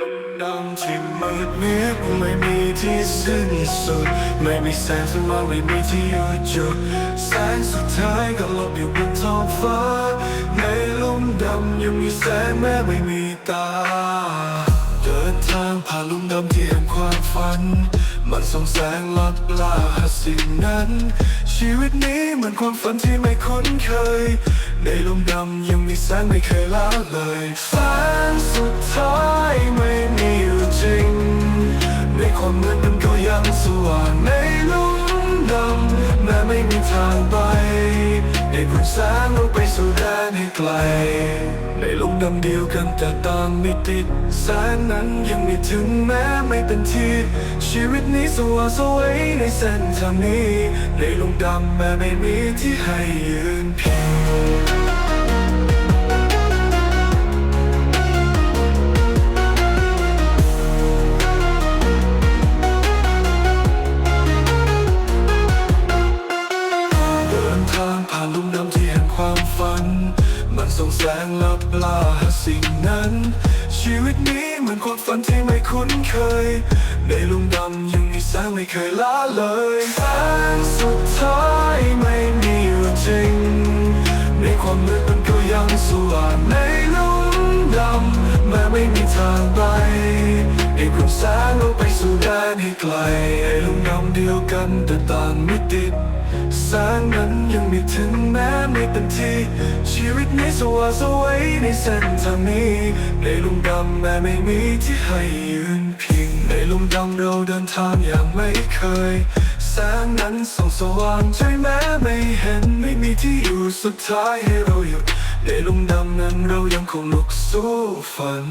ลมดำที่มืดมิดไม่มีที่สิ้นสุด ไม่มีแสงสว่างไม่มีที่หยุดจุดแสงสุดท้ายก็ลบอยู่บนท้องฟ้า ในลุ่มดำยังมีแสงแม้ไม่มีตา เดินทางผ่านลุ่มดำที่แห่งความฝัน มันส่องแสงลับล่าหาสิ่งนั้น ชีวิตนี้เหมือนความฝันที่ไม่คุ้นเคย ในลุ่มดำยังมีแสงไม่เคยละเลยแสงสุดท้าย ความมืดมันก็ยังสว่างในลุ่มดำแม้ไม่มีทางไปได้พุ่งแสงลงไปสู่แดนให้ไกล ในลุ่มดำเดียวกันแต่ต่างไม่ติดแสงนั้นยังไม่ถึงแม้ไม่เป็นที่ชีวิตนี้สว่างสวยในเส้นทางนี้ ในลุ่มดำแม้ไม่มีที่ให้ยืนพ ลุ่มน้ำที่แห่งความฝัน มันส่องแสงลับล่าหาสิ่งนั้น ชีวิตนี้เหมือนความฝันที่ไม่คุ้นเคย ในลุ่มดำยังมีแสงไม่เคยละเลยแสงสุดท้ายไม่มีอยู่จริง ในความมืดมันก็ยังสว่างในลุ่มดำแม้ไม่มีทางไป ได้กลุ่มแสงลงไปสู่แดนให้ไกลไอ้ลุ่มดำเดียวกันแต่ต่างไม่ติดแสงนั้นยังม่ถึงแม้ไม่เป็นที่ ชีวิตนี้สว่างสวยในเส้นทางนี้ในลุมดำแม้ไม่มีที่ให้ยืนพิง ในลุมดำเราเดินทางอย่างไม่เคยแสงนั้นส่องสว่างใจแม้ไม่เห็นไม่มีที่อยู่สุดท้ายให้เราหยุดในลุมดำนั้นเรายังคงลุกสู้ฝัน